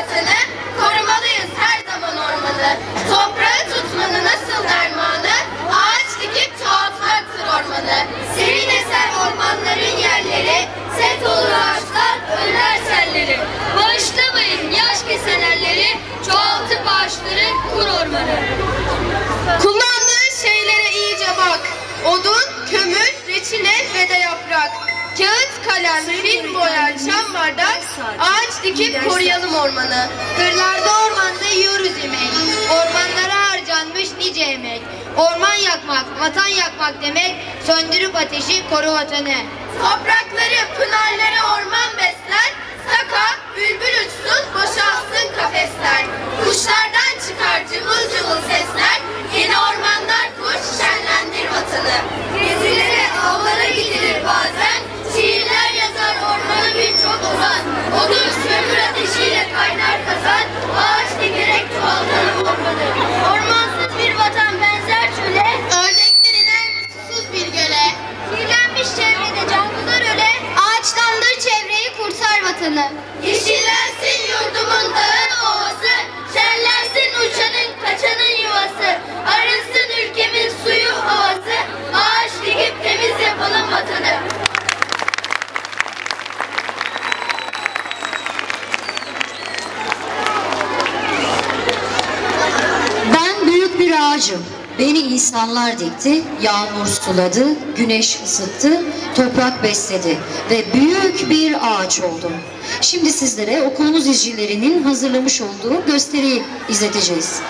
doğasını, korumalıyız her zaman ormanı. Toprağı tutmanı nasıl dermanı, ağaç dikip çoğaltmaktır ormanı. Serin eser ormanların yerleri, set olur ağaçlar, önler selleri. Bağışlamayın yaş keselerleri, çoğaltıp ağaçları kur ormanı. Kullandığın şeylere iyice bak. Odun, kömür, reçine ve de yaprak. Kağıt, kalem, film, boya, çam bardak, ağaç dikip koruyalım ormanı. Kırlarda ormanda yiyoruz yemek. Ormanlara harcanmış nice emek. Orman yakmak, vatan yakmak demek. Söndürüp ateşi koru vatanı. Toprakları, pınarları orman besler. Saka, bülbül vatanı. Yeşillensin yurdumun dağı ovası, şenlensin uçanın kaçanın yuvası, arınsın ülkemin suyu havası, ağaç dikip temiz yapalım vatanı. Ben büyük bir ağacım. Beni insanlar dikti, yağmur suladı, güneş ısıttı, toprak besledi ve büyük bir ağaç oldum. Şimdi sizlere okulumuz izcilerinin hazırlamış olduğu gösteriyi izleteceğiz.